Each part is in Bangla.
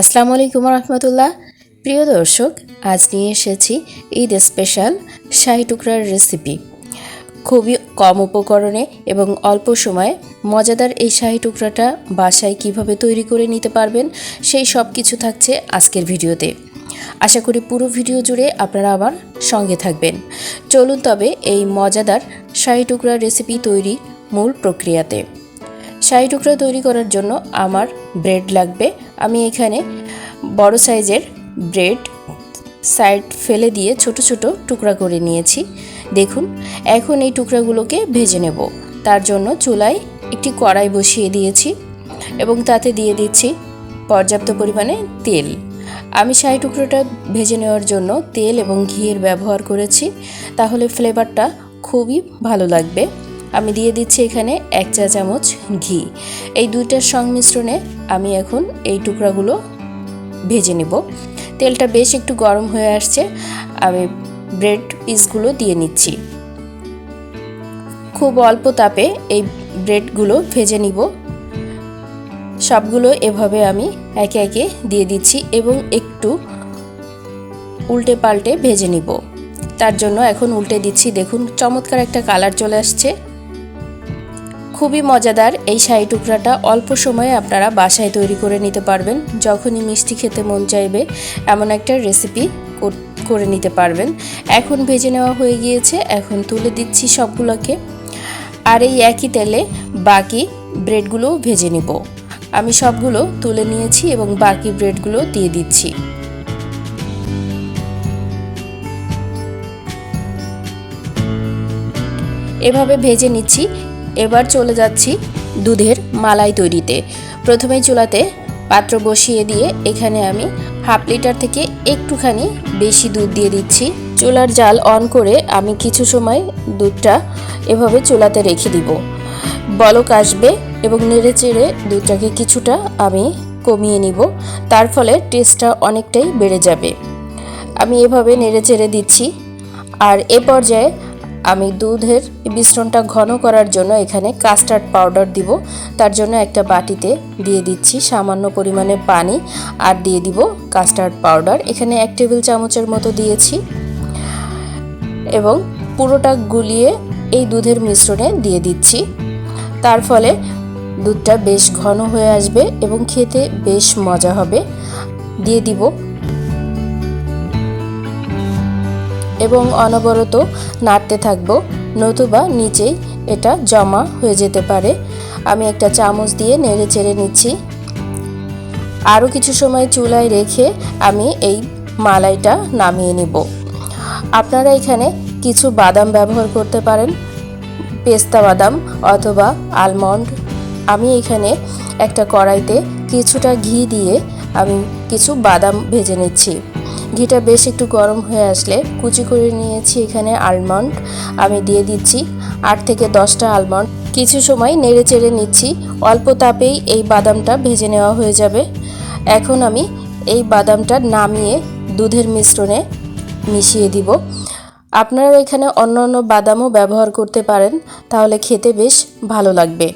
আসসালামু আলাইকুম রহমতুল্লাহ। প্রিয় দর্শক, আজ নিয়ে এসেছি ঈদ স্পেশাল শাহি টুকরার রেসিপি খুবই কম উপকরণে এবং অল্প সময়ে মজাদার এই শাহি টুকরাটা বাসায় কীভাবে তৈরি করে নিতে পারবেন, সেই সব কিছু থাকছে আজকের ভিডিওতে। আশা করি পুরো ভিডিও জুড়ে আপনারা আবার সঙ্গে থাকবেন। চলুন তবে এই মজাদার শাহি টুকরার রেসিপি তৈরি মূল প্রক্রিয়াতে। শাহি টুকরা তৈরি করার জন্য আমার ব্রেড লাগবে। আমি এখানে বড় সাইজের ব্রেড সাইড ফেলে দিয়ে ছোট ছোট টুকরা করে নিয়েছি। দেখুন, এখন এই টুকরাগুলোকে ভেজে নেব। তার জন্য চুলায় একটি কড়াই বসিয়ে দিয়েছি এবং তাতে দিয়ে দিচ্ছি পর্যাপ্ত পরিমাণে তেল। আমি শাহি টুকরোটা ভেজে নেওয়ার জন্য তেল এবং ঘিয়ের ব্যবহার করেছি। তাহলে ফ্লেভারটা খুবই ভালো লাগবে। আমি দিয়ে দিচ্ছি এখানে এক চা চামচ ঘি। এই দুইটার সংমিশ্রণে আমি এখন এই টুকরাগুলো ভেজে নেব। তেলটা বেশ একটু গরম হয়ে আসছে, আমি ব্রেড পিসগুলো দিয়ে নিচ্ছি। খুব অল্প তাপে এই ব্রেডগুলো ভেজে নিব। সবগুলো এভাবে আমি একে একে দিয়ে দিচ্ছি এবং একটু উল্টে পাল্টে ভেজে নিব। তার জন্য এখন উল্টে দিচ্ছি, দেখুন চমৎকার একটা কালার চলে আসছে। খুবই মজাদার এই শাহি টুকরাটা অল্প সময়ে আপনারা বাসায় তৈরি করে নিতে পারবেন, যখনই মিষ্টি খেতে মন চাইবে এমন একটা রেসিপি করে নিতে পারবেন। এখন ভেজে নেওয়া হয়ে গিয়েছে, এখন তুলে দিচ্ছি সবগুলোকে। আর এই একই তেলে বাকি ব্রেডগুলো ভেজে নিব। আমি সবগুলো তুলে নিয়েছি এবং বাকি ব্রেডগুলো দিয়ে দিচ্ছি। এভাবে ভেজে নিচ্ছি। এবার চলে যাচ্ছি দুধের মালাই তৈরিতে। প্রথমে চুলাতে পাত্র বসিয়ে দিয়ে এখানে আমি হাফ লিটার থেকে একটুখানি বেশি দুধ দিয়ে দিচ্ছি। চুলার জাল অন করে আমি কিছু সময় দুধটা এভাবে চুলাতে রেখে দিব। বলক আসবে এবং নেড়ে চেড়ে দুধটাকে কিছুটা আমি কমিয়ে নিব। তার ফলে টেস্টটা অনেকটাই বেড়ে যাবে। আমি এভাবে নেড়ে চেড়ে দিচ্ছি। আর এ পর্যায়ে আমি দুধের মিশ্রণটা ঘন করার জন্য এখানে কাস্টার্ড পাউডার দিব। তার জন্য একটা বাটিতে দিয়ে দিচ্ছি সামান্য পরিমাণে পানি আর দিয়ে দিব কাস্টার্ড পাউডার। এখানে এক টেবিল চামচের মতো দিয়েছি এবং পুরোটা গুলিয়ে এই দুধের মিশ্রণে দিয়ে দিচ্ছি। তার ফলে দুধটা বেশ ঘন হয়ে আসবে এবং খেতে বেশ মজা হবে। দিয়ে দিব এবং অনবরত নাড়তে থাকব, নতুবা নিচেই এটা জমা হয়ে যেতে পারে। আমি একটা চামচ দিয়ে নেড়ে চেড়ে নিচ্ছি। আরও কিছু সময় চুলায় রেখে আমি এই মালাইটা নামিয়ে নিব। আপনারা এখানে কিছু বাদাম ব্যবহার করতে পারেন, পেস্তা বাদাম অথবা আলমন্ড। আমি এখানে একটা কড়াইতে কিছুটা ঘি দিয়ে আমি কিছু বাদাম ভেজে নিচ্ছি। ঘিটা বেশ একটু গরম হয়ে আসলে কুচি করে নিয়েছি এখানে আলমন্ড আমি দিয়ে দিচ্ছি আট থেকে দশটা আলমন্ড কিছু সময় নেড়ে চেড়ে নিচ্ছি। অল্প তাপেই এই বাদামটা ভেজে নেওয়া হয়ে যাবে। এখন আমি এই বাদামটা নামিয়ে দুধের মিশ্রণে মিশিয়ে দিব। আপনারা এখানে অন্য অন্য বাদামও ব্যবহার করতে পারেন, তাহলে খেতে বেশ ভালো লাগবে।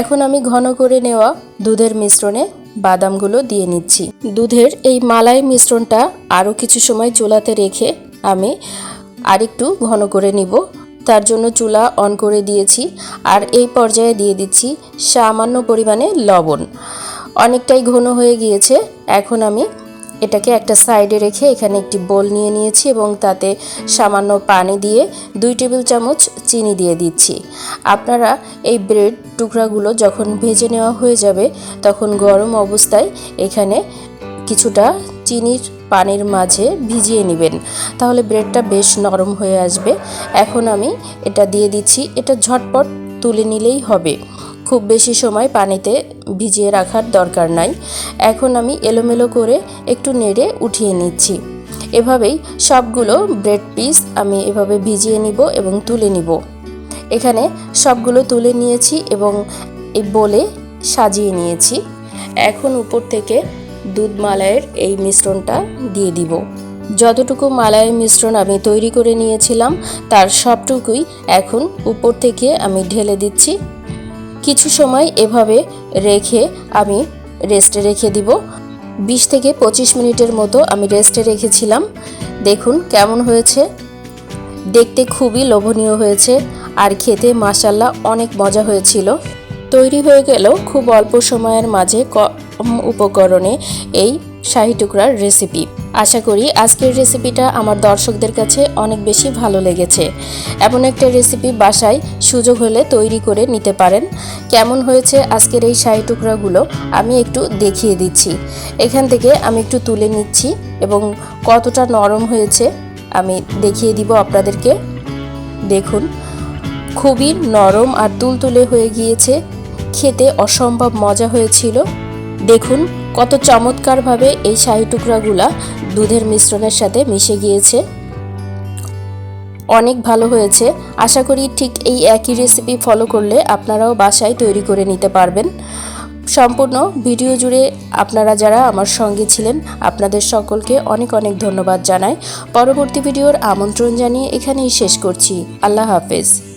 এখন আমি ঘন করে নেওয়া দুধের মিশ্রণে বাদামগুলো দিয়ে নিচ্ছি। দুধের এই মালাই মিশ্রণটা আরও কিছু সময় চুলাতে রেখে আমি আরেকটু ঘন করে নিব। তার জন্য চুলা অন করে দিয়েছি আর এই পর্যায়ে দিয়ে দিচ্ছি সামান্য পরিমাণে লবণ। অনেকটাই ঘন হয়ে গিয়েছে। এখন আমি এটাকে একটা সাইডে রেখে এখানে একটি বোল নিয়ে নিয়েছি এবং তাতে সামান্য পানি দিয়ে দুই টেবিল চামচ চিনি দিয়ে দিচ্ছি। আপনারা এই ব্রেড টুকরাগুলো যখন ভেজে নেওয়া হয়ে যাবে, তখন গরম অবস্থায় এখানে কিছুটা চিনির পানির মাঝে ভিজিয়ে নেবেন। তাহলে ব্রেডটা বেশ নরম হয়ে আসবে। এখন আমি এটা দিয়ে দিচ্ছি। এটা ঝটপট তুলে নিলেই হবে। খুব বেশি সময় পানিতে ভিজিয়ে রাখার দরকার নাই। এখন আমি এলোমেলো করে একটু নেড়ে উঠিয়ে নিচ্ছি। এভাবেই সবগুলো ব্রেড পিস আমি এভাবে ভিজিয়ে নিব এবং তুলে নিব। এখানে সবগুলো তুলে নিয়েছি এবং এই বলে সাজিয়ে নিয়েছি। এখন উপর থেকে দুধ মালাইয়ের এই মিশ্রণটা দিয়ে দিব। যতটুকু মালাইয়ের মিশ্রণ আমি তৈরি করে নিয়েছিলাম, তার সবটুকুই এখন উপর থেকে আমি ঢেলে দিচ্ছি। কিছু সময় এভাবে রেখে আমি রেস্টে রেখে দিব। বিশ থেকে পঁচিশ মিনিটের মতো আমি রেস্টে রেখেছিলাম। দেখুন কেমন হয়েছে। দেখতে খুবই লোভনীয় হয়েছে। আর খেতে মাসাল্লা অনেক মজা হয়েছিল। তৈরি হয়ে গেল খুব অল্প সময়ের মাঝে কম উপকরণে এই শাহি টুকরার রেসিপি আশা করি আজকের রেসিপিটা আমার দর্শকদের কাছে অনেক বেশি ভালো লেগেছে। এমন একটা রেসিপি বাসায় সুযোগ হলে তৈরি করে নিতে পারেন। কেমন হয়েছে আজকের এই শাড়ি টুকরাগুলো আমি একটু দেখিয়ে দিচ্ছি। এখান থেকে আমি একটু তুলে নিচ্ছি এবং কতটা নরম হয়েছে আমি দেখিয়ে দিব আপনাদেরকে। দেখুন, খুবই নরম আর তুলতুলে হয়ে গিয়েছে। খেতে অসম্ভব মজা হয়েছিল। দেখুন কত চমৎকারভাবে এই শাহি টুকরাগুলা দুধের মিশ্রণের সাথে মিশে গিয়েছে। অনেক ভালো হয়েছে। আশা করি ঠিক এই একই রেসিপি ফলো করলে আপনারাও বাসায় তৈরি করে নিতে পারবেন। সম্পূর্ণ ভিডিও জুড়ে আপনারা যারা আমার সঙ্গে ছিলেন, আপনাদের সকলকে অনেক অনেক ধন্যবাদ জানাই। পরবর্তী ভিডিওর আমন্ত্রণ জানিয়ে এখানেই শেষ করছি। আল্লাহ হাফেজ।